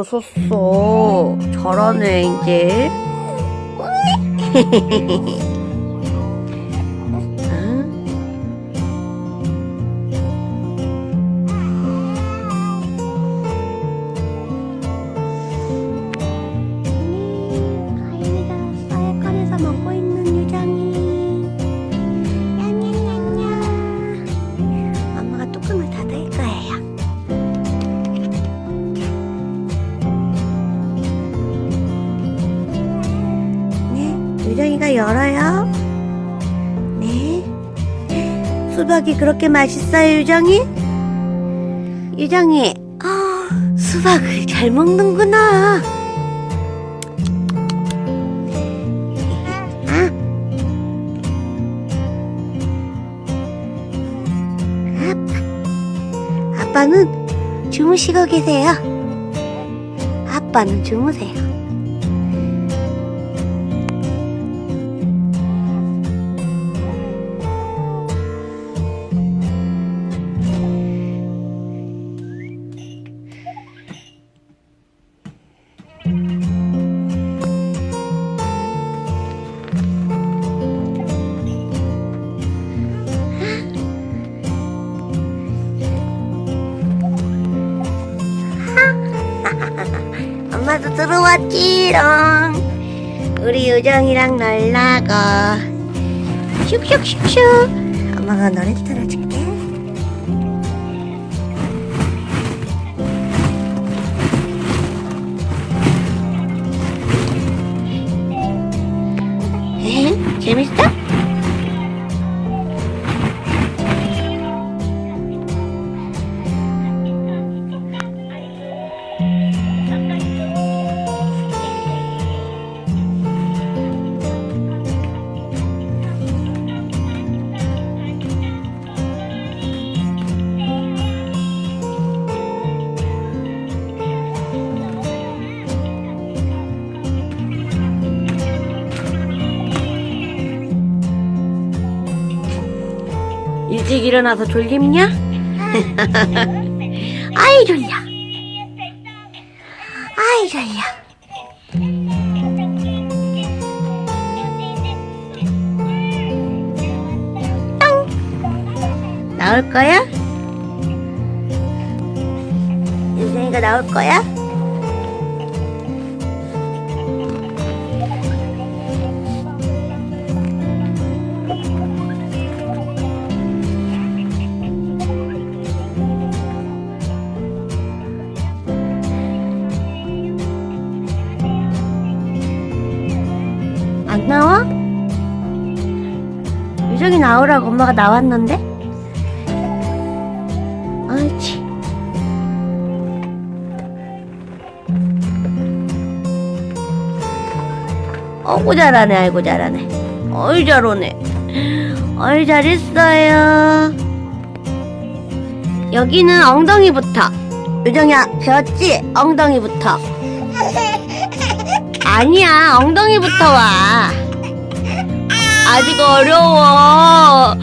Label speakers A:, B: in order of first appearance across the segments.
A: 어, 일어섰어. 잘하네, 이제. 수박이 그렇게 맛있어요, 유정이? 유정이, 아, 수박을 잘 먹는구나. 아. 아빠. 아빠는 주무시고 계세요. 아빠는 주무세요. 엄마도 들어왔지롱. 우리 유정이랑 놀라고. 슉슉슉슉. 엄마가 노래 틀어줄게. 에? 재밌어? 일찍 일어나서 졸립냐? 아이 졸려. 아이 졸려. 똥. 나올 거야? 유정이가 나올 거야? 엄마가 나왔는데? 아이치. 어구 잘하네, 아이고 잘하네. 어이 잘 오네. 어이 잘했어요. 여기는 엉덩이부터. 유정이야, 배웠지? 엉덩이부터. 아니야, 엉덩이부터 와. 아직 어려워.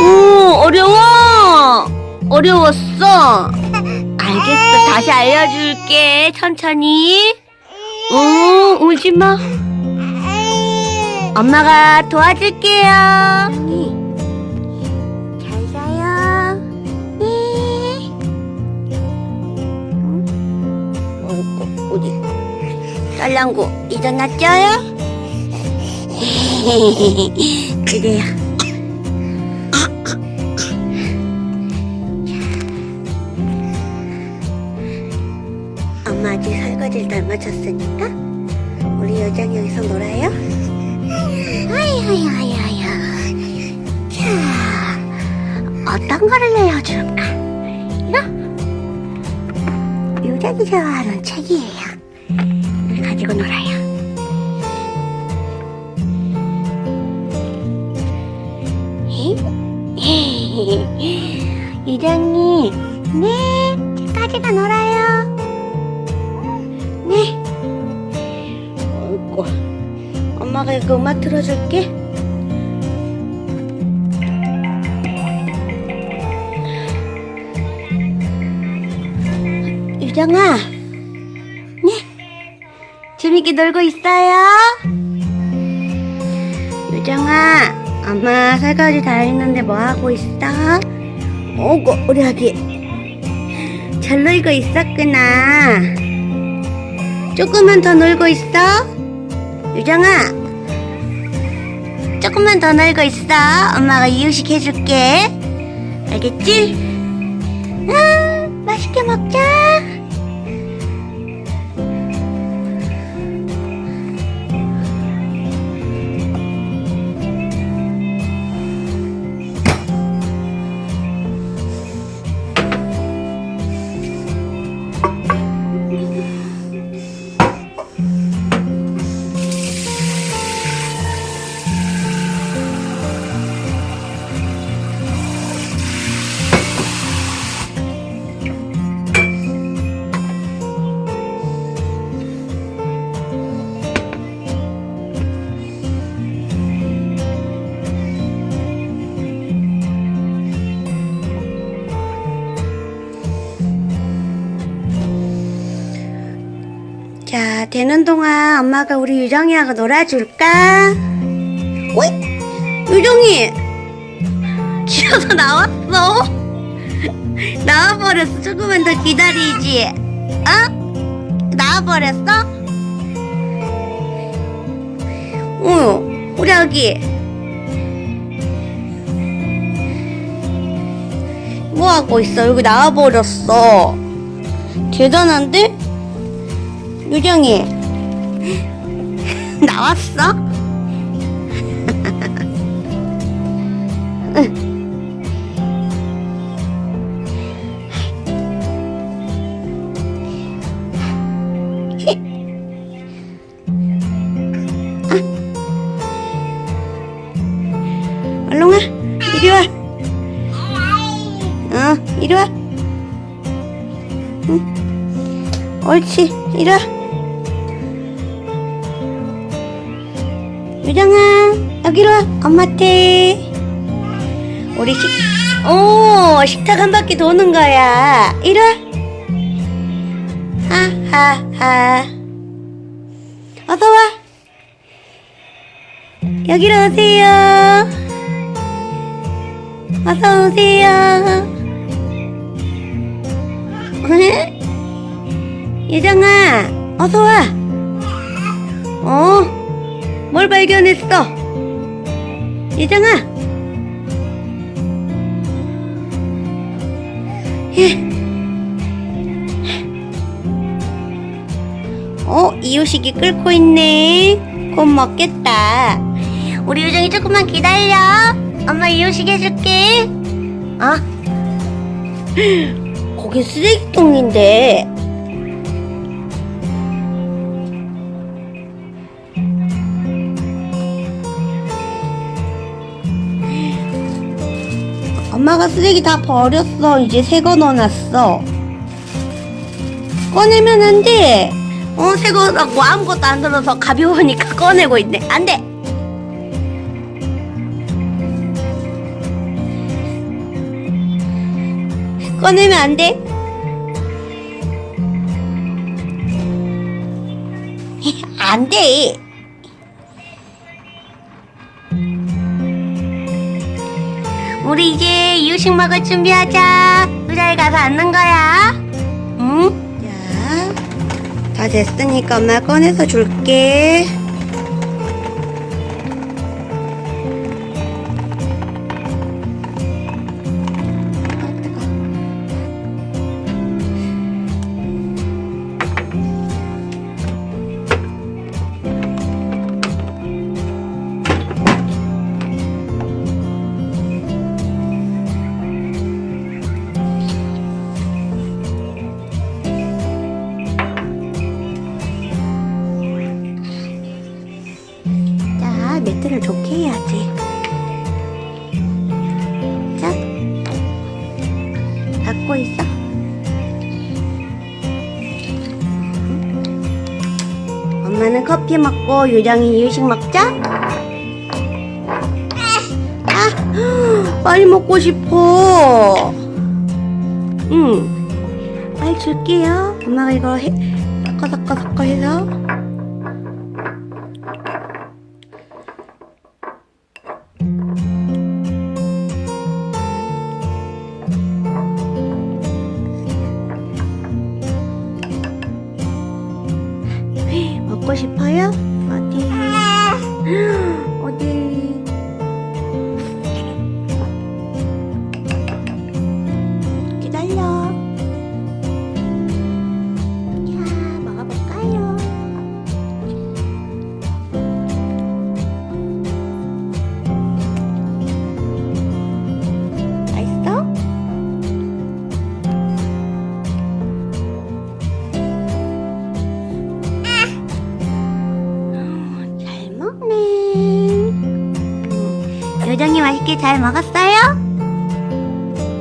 A: 오, 어려워. 어려웠어. 알겠어. 다시 알려줄게. 천천히. 응, 울지 마. 엄마가 도와줄게요. 잘 자요. 네. 어디? 딸랑구 일어났죠요? 그래요. 엄마 아직 설거지를 닮아졌으니까 우리 여장 여기서 놀아요. 자, 어떤 거를 내어줄까? 이거? 유장이 좋아하는 책이에요. 가지고 놀아요. 유정이 네 책가지고 놀아요 네 어이구 엄마가 이거 음악 틀어줄게 유정아, 네? 재밌게 놀고 있어요? 유정아, 엄마 설거지 다 했는데 뭐 하고 있어? 오고, 우리 아기. 잘 놀고 있었구나. 조금만 더 놀고 있어? 유정아, 조금만 더 놀고 있어. 엄마가 이유식 해줄게. 알겠지? 아, 맛있게 먹자. 되는 동안 엄마가 우리 유정이하고 놀아줄까? 어이? 유정이! 기어서 나왔어? 나와버렸어. 조금만 더 기다리지. 어? 나와버렸어? 어, 우리 아기. 뭐 하고 있어? 여기 나와버렸어. 대단한데? 유정이 나왔어? 와 이리 와 어, 이리 와 응. 옳지 이리 와 엄마한테. 우리 식, 오 식탁 한 바퀴 도는 거야. 이리 와. 하하하. 어서 와. 여기로 오세요. 어서 오세요. 유정아 어서 와. 어? 뭘 발견했어? 예정아. 예. 어, 이유식이 끓고 있네. 곧 먹겠다. 우리 유정이 조금만 기다려. 엄마 이유식 해줄게. 어? 거기 쓰레기통인데. 엄마가 쓰레기 다 버렸어. 이제 새 거 넣어놨어. 꺼내면 안 돼. 어, 새 거라고 아무것도 안 들어서 가벼우니까 꺼내고 있네. 안 돼. 꺼내면 안 돼. 안 돼. 우리 이제 이유식 먹을 준비하자. 의자에 가서 앉는 거야. 응? 자, 다 됐으니까 엄마 꺼내서 줄게. 커피 먹고 유정이 이유식 먹자. 아, 빨리 먹고 싶어. 응, 빨리 줄게요. 엄마가 이거 해, 섞어 섞어 섞어 해서. 맛있게 잘 먹었어요?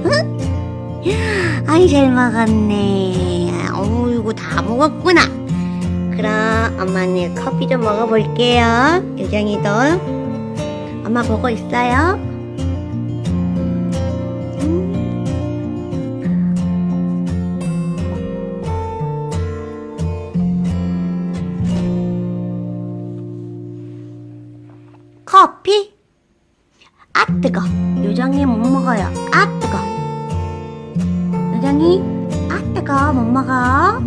A: 응? 아이 잘 먹었네. 어이구 다 먹었구나. 그럼 엄마는 커피 좀 먹어볼게요. 요정이도 엄마 보고 있어요. 뜨거. 요정이 못 먹어요. 아 뜨거. 요정이 아 뜨거 못 먹어.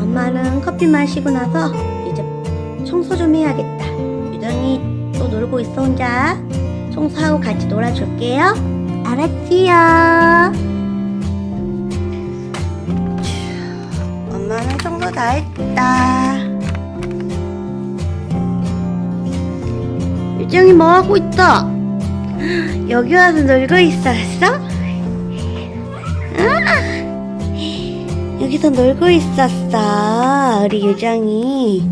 A: 엄마는 커피 마시고 나서 이제 청소 좀 해야겠다. 요정이 또 놀고 있어 혼자. 청소하고 같이 놀아줄게요. 알았지요. 엄마는 청소 다 했다. 유정이 뭐 하고 있다? 여기 와서 놀고 있었어? 아, 여기서 놀고 있었어. 우리 유정이.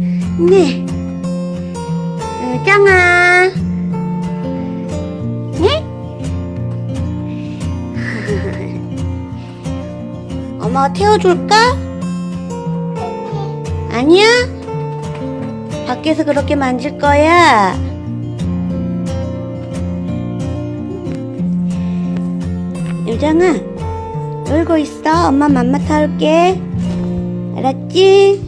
A: 네. 유정아. 네? 엄마가 태워줄까? 아니야? 밖에서 그렇게 만질 거야. 유정아, 놀고 있어. 엄마 맘마 타올게. 알았지?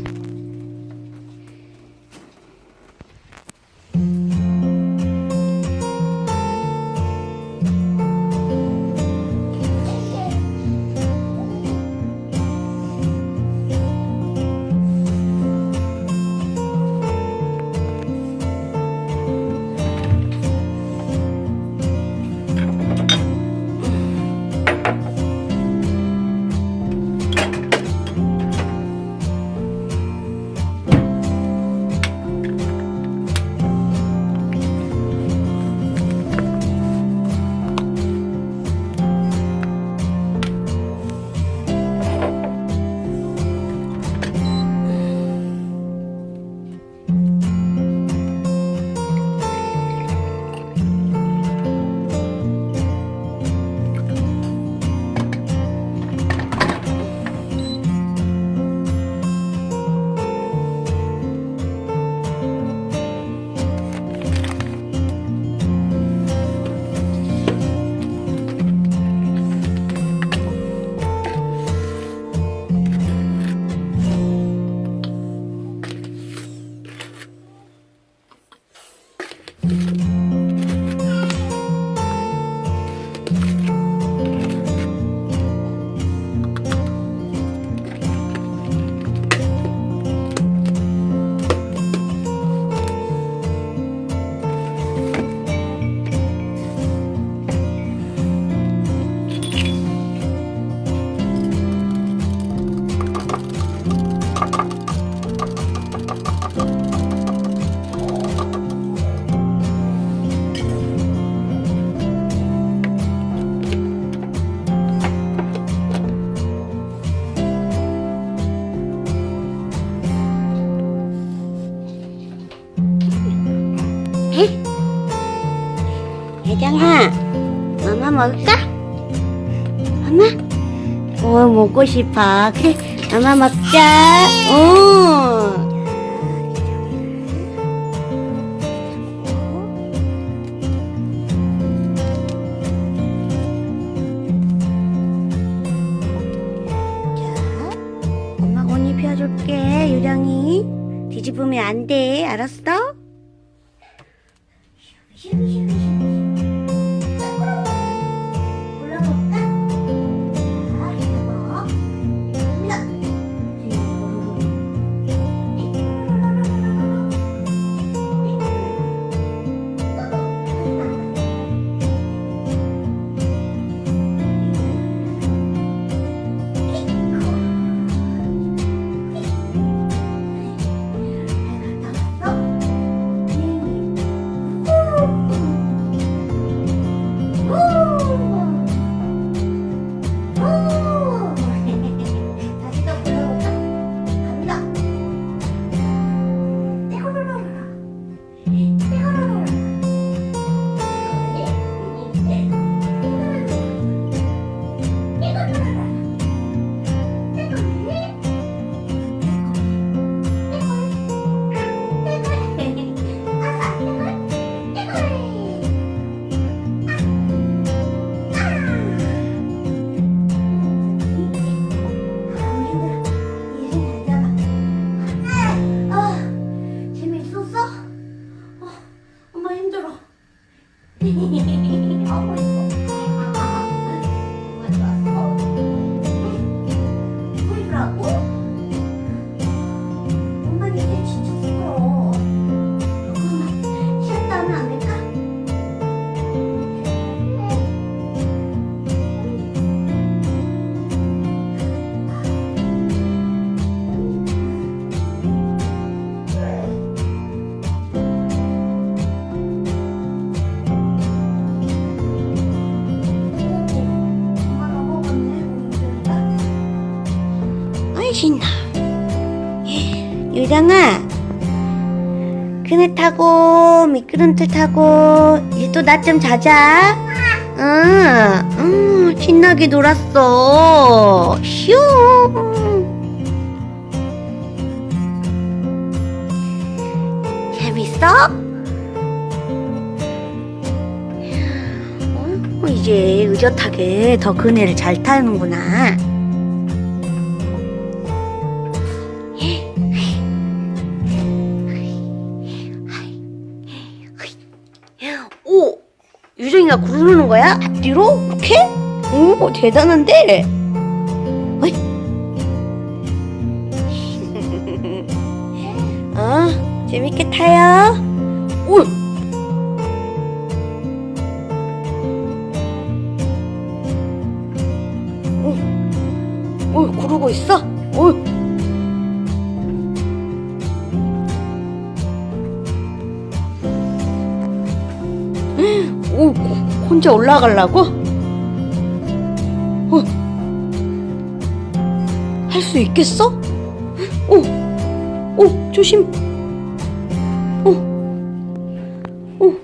A: 대장아 엄마 먹을까? 엄마? 어, 먹고 싶어. 그래, 엄마 먹자. 오. 자, 엄마 옷 입혀줄게, 유령이. 뒤집으면 안 돼, 알았어? 타고 미끄럼틀 타고 이제 또 낮 좀 자자. 응, 응 신나게 놀았어. 슝 재밌어? 어, 이제 의젓하게 더 그네를 잘 타는구나 거야? 앞뒤로? 이렇게? 오, 대단한데? 어이? 어, 재밌게 타요. 오! 오, 오, 구르고 있어? 오. 오, 혼자 올라가려고? 어. 할 수 있겠어? 오, 오, 조심. 오, 오,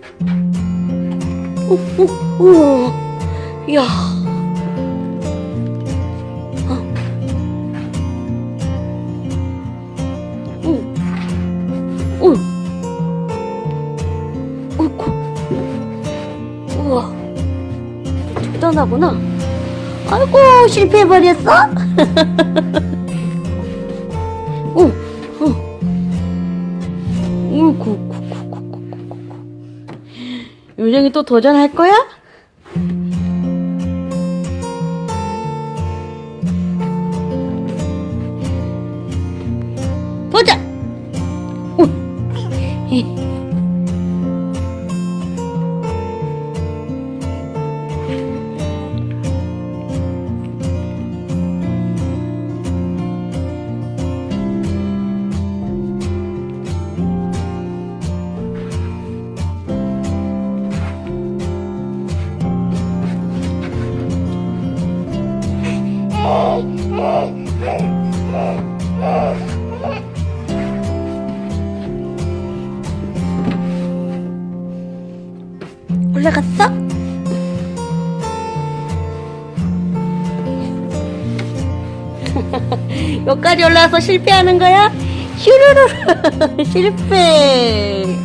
A: 오, 오, 오, 이야. 어. 오, 오, 오고. 우와 대단하구나 아이고 실패해버렸어? 오, 오. 우구, 요정이 또 도전할 거야? 올라와서 실패하는 거야? 휴르르 실패